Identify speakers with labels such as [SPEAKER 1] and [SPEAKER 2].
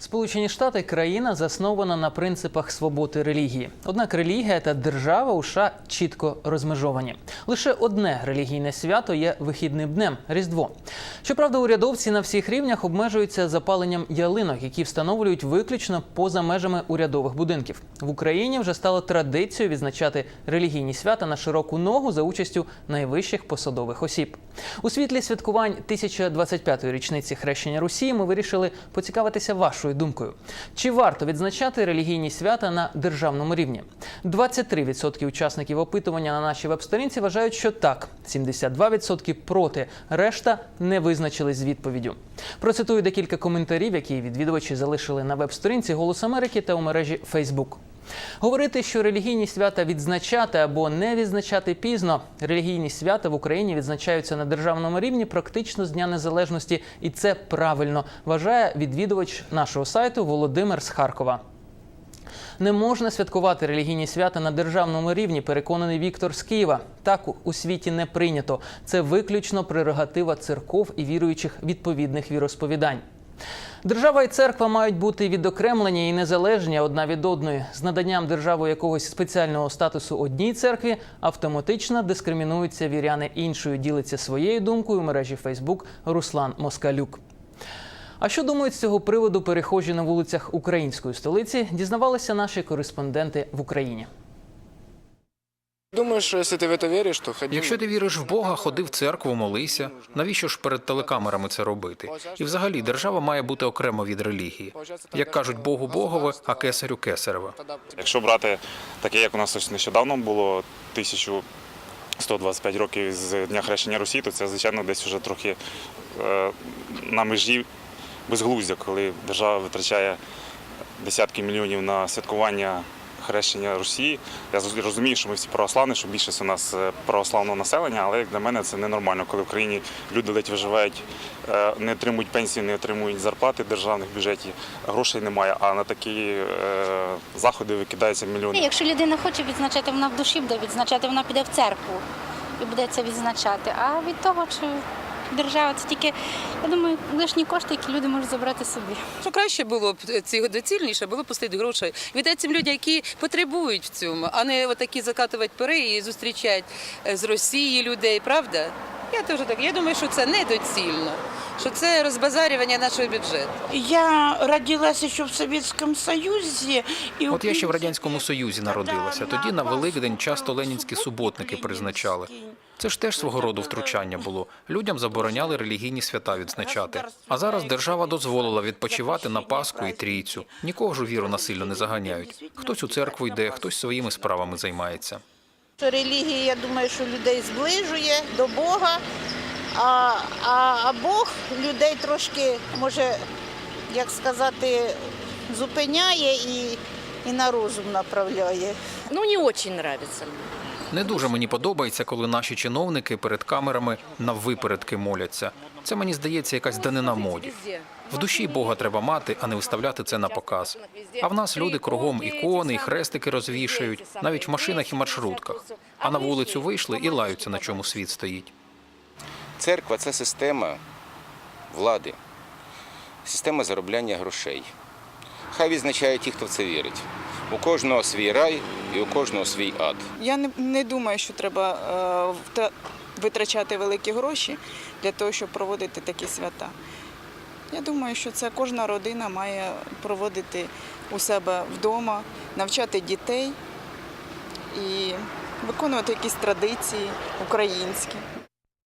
[SPEAKER 1] Сполучені Штати країна заснована на принципах свободи релігії. Однак релігія та держава у США чітко розмежовані. Лише одне релігійне свято є вихідним днем Різдво. Щоправда, урядовці на всіх рівнях обмежуються запаленням ялинок, які встановлюють виключно поза межами урядових будинків. В Україні вже стало традицією відзначати релігійні свята на широку ногу за участю найвищих посадових осіб. У світлі святкувань 1025-ї річниці хрещення Русі ми вирішили поцікавитися вашою думкою. Чи варто відзначати релігійні свята на державному рівні? 23% учасників опитування на нашій веб-сторінці вважають, що так, 72% проти. Решта не визначились з відповіддю. Процитую декілька коментарів, які відвідувачі залишили на веб-сторінці Голос Америки та у мережі Facebook. Говорити, що релігійні свята відзначати або не відзначати пізно. Релігійні свята в Україні відзначаються на державному рівні практично з Дня Незалежності, і це правильно вважає відвідувач нашого сайту Володимир з Харкова. Не можна святкувати релігійні свята на державному рівні, переконаний Віктор з Києва. Так у- світі не прийнято. Це виключно прерогатива церков і віруючих відповідних віросповідань. Держава і церква мають бути відокремлені і незалежні одна від одної. З наданням державою якогось спеціального статусу одній церкві автоматично дискримінуються віряни іншою. Ділиться своєю думкою у мережі Фейсбук Руслан Москалюк. А що думають з цього приводу перехожі на вулицях української столиці? Дізнавалися наші кореспонденти в Україні.
[SPEAKER 2] Думаю, що якщо ти в це віриш, то ходи.
[SPEAKER 3] Якщо ти віриш в Бога, ходи в церкву, молися. Навіщо ж перед телекамерами це робити? І взагалі держава має бути окремо від релігії. Як кажуть, Богу Богове, а кесарю кесареве.
[SPEAKER 4] Якщо брати таке, як у нас ось нещодавно було 1125 років з Дня хрещення Русі, то це, звичайно, десь вже трохи е, на межі безглуздя, коли держава витрачає десятки мільйонів на святкування хрещення Русі. Я розумію, що ми всі православні, що більшість у нас е, православного населення, але як для мене це ненормально, коли в країні люди ледь виживають, е, не отримують пенсії, не отримують зарплати державних бюджетів, грошей немає, а на такі е, заходи викидаються мільйони.
[SPEAKER 5] Якщо людина хоче відзначати, вона в душі буде відзначати, вона піде в церкву і буде це відзначати. А від того, чи держава, це тільки, я думаю, лишні кошти, які люди можуть забрати собі.
[SPEAKER 6] Що краще було б ці доцільніше було пустити грошей. Віддати цим людям, які потребують в цьому, а не отакі закатувати пери і зустрічати е, з Росії людей, правда? Я теж так. Я думаю, що це недоцільно, що це розбазарювання нашого бюджету.
[SPEAKER 7] Я родилась еще в Советском Союзе. И
[SPEAKER 3] От я ще в радянському Союзі народилася. Тоді на Великдень часто ленінські суботники призначали. Це ж теж свого роду втручання було. Людям забороняли релігійні свята відзначати. А зараз держава дозволила відпочивати на Пасху і трійцю. Нікого ж у віру насильно не заганяють. Хтось у церкву йде, хтось своїми справами займається.
[SPEAKER 7] Що релігія, я думаю, що людей зближує до Бога, а, а, а Бог людей трошки, може, як сказати, зупиняє і, і на розум направляє.
[SPEAKER 8] Ну, не нравится мне.
[SPEAKER 3] Не дуже мені подобається, коли наші чиновники перед камерами на випередки моляться. Це мені здається якась данина моді. В душі Бога треба мати, а не виставляти це на показ. А в нас люди кругом ікони, і хрестики розвішають, навіть в машинах і маршрутках. А на вулицю вийшли і лаються, на чому світ стоїть.
[SPEAKER 9] Церква це система влади, система заробляння грошей. Хай відзначають ті, хто в це вірить. У кожного свій рай і у кожного свій ад.
[SPEAKER 10] Я не, не думаю, що треба е, витрачати великі гроші для того, щоб проводити такі свята. Я думаю, що це кожна родина має проводити у себе вдома, навчати дітей і виконувати якісь традиції українські.